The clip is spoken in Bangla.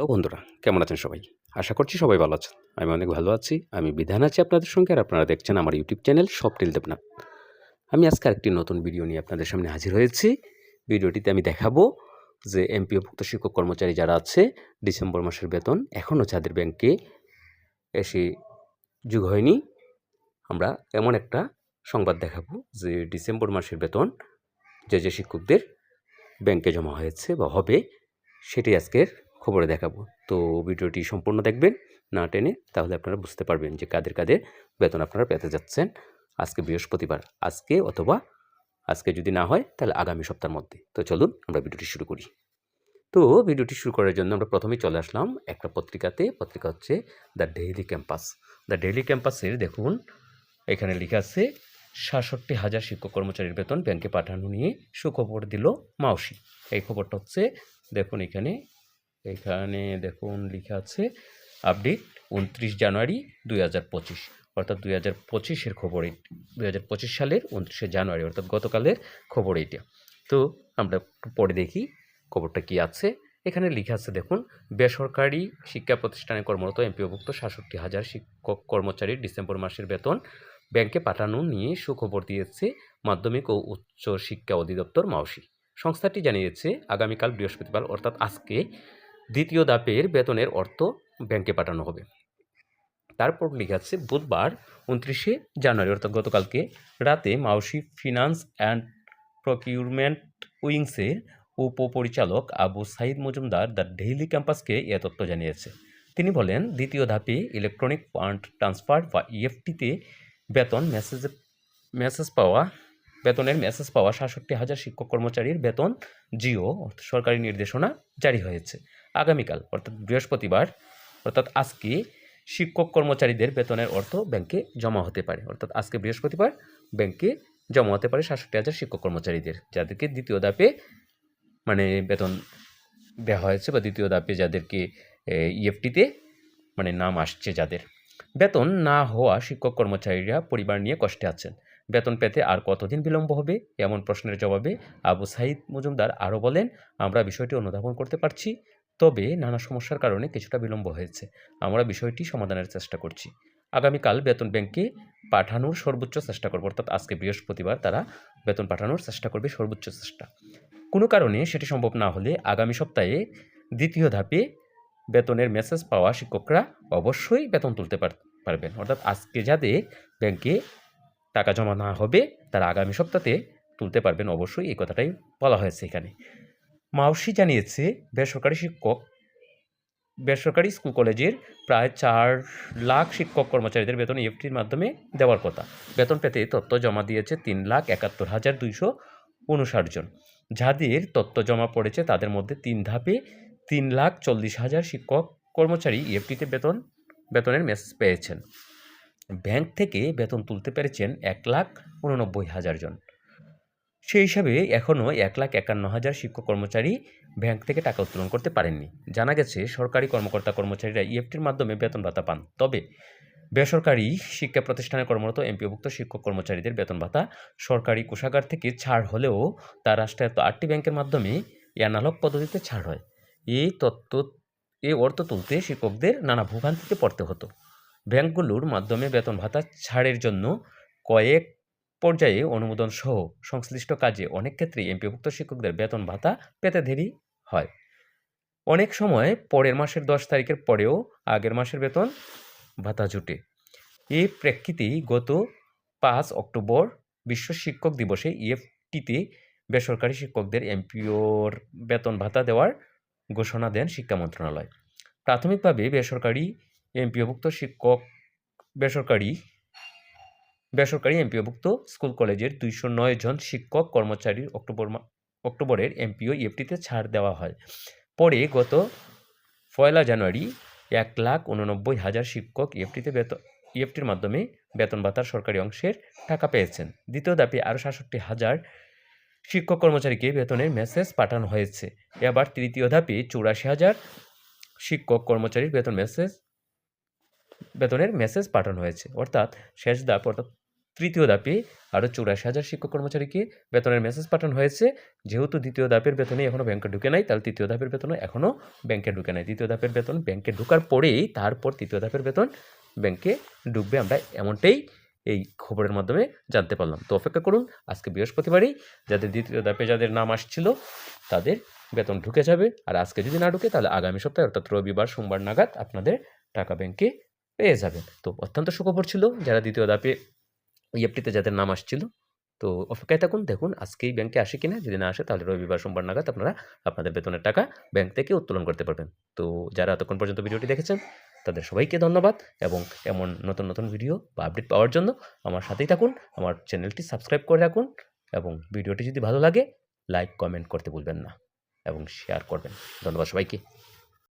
হ্যালো বন্ধুরা, কেমন আছেন সবাই? আশা করছি সবাই ভালো আছেন। আমি অনেক ভালো আছি, আমি বিধান আছি আপনাদের সঙ্গে, আর আপনারা দেখছেন আমার ইউটিউব চ্যানেল সবটিল দেবনাথ। আমি আজকে আরেকটি নতুন ভিডিও নিয়ে আপনাদের সামনে হাজির হয়েছি। ভিডিওটিতে আমি দেখাবো যে এমপিওভুক্ত শিক্ষক কর্মচারী যারা আছে, ডিসেম্বর মাসের বেতন এখনও যাদের ব্যাংকে এসে যুগ হয়নি, আমরা এমন একটা সংবাদ দেখাবো যে ডিসেম্বর মাসের বেতন যে যে শিক্ষকদের ব্যাংকে জমা হয়েছে বা হবে, সেটি আজকের খবরে দেখাবো। তো ভিডিওটি সম্পূর্ণ দেখবেন, না টেনে তাহলে আপনারা বুঝতে পারবেন যে কাদের কাদের বেতন আপনারা পেতে যাচ্ছেন আজকে বৃহস্পতিবার, আজকে অথবা আজকে যদি না হয় তাহলে আগামী সপ্তাহের মধ্যে। তো চলুন আমরা ভিডিওটি শুরু করি। তো ভিডিওটি শুরু করার জন্য আমরা প্রথমেই চলে আসলাম একটা পত্রিকাতে। পত্রিকা হচ্ছে the daily campus. The daily ক্যাম্পাসের দেখুন, এখানে লেখা আছে, সাতষট্টি হাজার শিক্ষক কর্মচারীর বেতন ব্যাংকে পাঠানো নিয়ে সুখবর দিল মাউসি। এই খবরটা হচ্ছে, দেখুন এখানে এখানে দেখুন লেখা আছে আপডেট উনত্রিশ জানুয়ারি দুই হাজার পঁচিশ, অর্থাৎ দুই হাজার পঁচিশের খবর দুই হাজার পঁচিশ সালের উনত্রিশে জানুয়ারি, অর্থাৎ গতকালের খবর এইটা। তো আমরা পরে দেখি খবরটা কি আছে। এখানে লেখা আছে দেখুন, বেসরকারি শিক্ষা প্রতিষ্ঠানে কর্মরত এমপিওভুক্ত সাতষট্টি হাজার শিক্ষক কর্মচারীর ডিসেম্বর মাসের বেতন ব্যাংকে পাঠানো নিয়ে সুখবর দিয়েছে মাধ্যমিক ও উচ্চ শিক্ষা অধিদপ্তর মাওসি। সংস্থাটি জানিয়েছে, আগামীকাল বৃহস্পতিবার, অর্থাৎ আজকে দ্বিতীয় ধাপের বেতনের অর্থ ব্যাংকে পাঠানো হবে। তারপর লেখা আছে বুধবার উনত্রিশে জানুয়ারি, অর্থাৎ গতকালকে রাতে মাউসি ফিনান্স অ্যান্ড প্রকিউরমেন্ট উইংসের উপপরিচালক আবু সাইদ মজুমদার দ্য ডেইলি ক্যাম্পাসকে এ তথ্য জানিয়েছে। তিনি বলেন, দ্বিতীয় ধাপে ইলেকট্রনিক ফান্ড ট্রান্সফার বা ইএফটিতে বেতন, মেসেজ মেসেজ পাওয়া, বেতনের মেসেজ পাওয়া সাতষট্টি হাজার শিক্ষক কর্মচারীর বেতন জিও সরকারি নির্দেশনা, জারি হয়েছে। আগামীকাল, অর্থাৎ বৃহস্পতিবার, অর্থাৎ আজকে শিক্ষক কর্মচারীদের বেতনের অর্থ ব্যাংকে জমা হতে পারে। অর্থাৎ আজকে বৃহস্পতিবার ব্যাংকে জমা হতে পারে সাতষট্টি হাজার শিক্ষক কর্মচারীদের, যাদেরকে দ্বিতীয় ধাপে মানে বেতন দেওয়া হয়েছে বা দ্বিতীয় ধাপে যাদেরকে ইএফটিতে মানে নাম আসছে যাদের। বেতন না হওয়া শিক্ষক কর্মচারীরা পরিবার নিয়ে কষ্টে আছেন। বেতন পেতে আর কতদিন বিলম্ব হবে? এমন প্রশ্নের জবাবে আবু সাইদ মজুমদার আরও বলেন, আমরা বিষয়টি অনুধাবন করতে পারছি তবে নানা সমস্যার কারণে কিছুটা বিলম্ব হয়েছে। আমরা বিষয়টি সমাধানের চেষ্টা করছি। আগামীকাল বেতন ব্যাংকে পাঠানোর সর্বোচ্চ চেষ্টা করব, অর্থাৎ আজকে বৃহস্পতিবার তারা বেতন পাঠানোর চেষ্টা করবে সর্বোচ্চ চেষ্টা। কোনো কারণে সেটি সম্ভব না হলে আগামী সপ্তাহে দ্বিতীয় ধাপে বেতনের মেসেজ পাওয়া শিক্ষকরা অবশ্যই বেতন তুলতে পারবেন। অর্থাৎ আজকে যাদের ব্যাংকে টাকা জমা না হবে, তারা আগামী সপ্তাহে তুলতে পারবেন। অবশ্যই এই কথাটাই বলা হয়েছে এখানে। মাউসি জানিয়েছে, বেসরকারি শিক্ষক, বেসরকারি স্কুল কলেজের প্রায় চার লাখ শিক্ষক কর্মচারীদের বেতন ইএফটির মাধ্যমে দেওয়ার কথা। বেতন পেতে তথ্য জমা দিয়েছে তিন লাখ একাত্তর হাজার দুইশো উনষাট জন। যাদের তথ্য জমা পড়েছে তাদের মধ্যে তিন ধাপে তিন লাখ চল্লিশ হাজার শিক্ষক কর্মচারী ইএফটিতে বেতন, বেতনের মেসেজ পেয়েছেন। ব্যাংক থেকে বেতন তুলতে পেরেছেন এক লাখ উননব্বই হাজার জন। সেই হিসাবে এখনও এক লাখ একান্ন হাজার শিক্ষক কর্মচারী ব্যাংক থেকে টাকা উত্তোলন করতে পারেননি। জানা গেছে, সরকারি কর্মকর্তা কর্মচারীরা ইএফটির মাধ্যমে বেতন ভাতা পান। তবে বেসরকারি শিক্ষা প্রতিষ্ঠানে কর্মরত এমপিওভুক্ত শিক্ষক কর্মচারীদের বেতন ভাতা সরকারি কোষাগার থেকে ছাড় হলেও তা রাষ্ট্রায়ত্ত আটটি ব্যাংকের মাধ্যমে অ্যানালগ পদ্ধতিতে ছাড় হয়। এই তত্ত্ব এই অর্থ তুলতে শিক্ষকদের নানা ভোগান্তিতে পড়তে হতো। ব্যাংকগুলোর মাধ্যমে বেতন ভাতা ছাড়ের জন্য কয়েক পর্যায়ে অনুমোদন সহ সংশ্লিষ্ট কাজে অনেক ক্ষেত্রেই এমপিভুক্ত শিক্ষকদের বেতন ভাতা পেতে দেরি হয়। অনেক সময় পরের মাসের দশ তারিখের পরেও আগের মাসের বেতন ভাতা জুটে। এই প্রেক্ষিতেই গত পাঁচ অক্টোবর বিশ্ব শিক্ষক দিবসে ইএফটিতে বেসরকারি শিক্ষকদের এমপিওর বেতন ভাতা দেওয়ার ঘোষণা দেন শিক্ষা মন্ত্রণালয়। প্রাথমিকভাবে বেসরকারি এমপিওভুক্ত শিক্ষক, বেসরকারি বেসরকারি এমপিওভুক্ত স্কুল কলেজের দুইশো নয় জন শিক্ষক কর্মচারীর অক্টোবর অক্টোবরের এমপিও ইএফটিতে ছাড় দেওয়া হয়। পরে গত পয়লা জানুয়ারি এক লাখ উননব্বই হাজার শিক্ষক ইএফটিতে বেতন ইএফটির মাধ্যমে বেতন ভাতার সরকারি অংশের টাকা পেয়েছেন। দ্বিতীয় ধাপে আরও সাতষট্টি হাজার শিক্ষক কর্মচারীকে বেতনের মেসেজ পাঠানো হয়েছে। এবার তৃতীয় ধাপে চৌরাশি হাজার শিক্ষক কর্মচারীর বেতন মেসেজ বেতনের মেসেজ পাঠানো হয়েছে। অর্থাৎ শেষ ধাপ অর্থাৎ তৃতীয় ধাপে আরও চৌরাশি হাজার শিক্ষক কর্মচারীকে বেতনের মেসেজ পাঠানো হয়েছে। যেহেতু দ্বিতীয় ধাপের বেতনে এখনও ব্যাংকে ঢুকে নাই, তাহলে তৃতীয় ধাপের বেতনও এখনও ব্যাংকে ঢুকে নাই। দ্বিতীয় ধাপের বেতন ব্যাংকে ঢোকার পরেই তারপর তৃতীয় ধাপের বেতন ব্যাংকে ঢুকবে আমরা এমনটাই এই খবরের মাধ্যমে জানতে পারলাম। তো অপেক্ষা করুন, আজকে বৃহস্পতিবারই যাদের দ্বিতীয় ধাপে যাদের নাম আসছিল, তাদের বেতন ঢুকে যাবে। আর আজকে যদি না ঢুকে, তাহলে আগামী সপ্তাহে, অর্থাৎ রবিবার, সোমবার নাগাদ আপনাদের টাকা ব্যাংকে পেয়ে যাবেন। তো অত্যন্ত সুখবর ছিল, যারা দ্বিতীয় ধাপে ইএফটিতে যাদের নাম আসছিল। তো অপেক্ষায় থাকুন, দেখুন আজকেই ব্যাংকে আসে কিনা। যদি না আসে, তাহলে রবিবার, সোমবার নাগাদ আপনারা আপনাদের বেতনের টাকা ব্যাংক থেকে উত্তোলন করতে পারবেন। তো যারা এতক্ষণ পর্যন্ত ভিডিওটি দেখেছেন, তাদের সবাইকে ধন্যবাদ এবং এমন নতুন নতুন ভিডিও বা আপডেট পাওয়ার জন্য আমার সাথেই থাকুন, আমার চ্যানেলটি সাবস্ক্রাইব করে রাখুন এবং ভিডিওটি যদি ভালো লাগে, লাইক, কমেন্ট করতে ভুলবেন না এবং শেয়ার করবেন। ধন্যবাদ সবাইকে।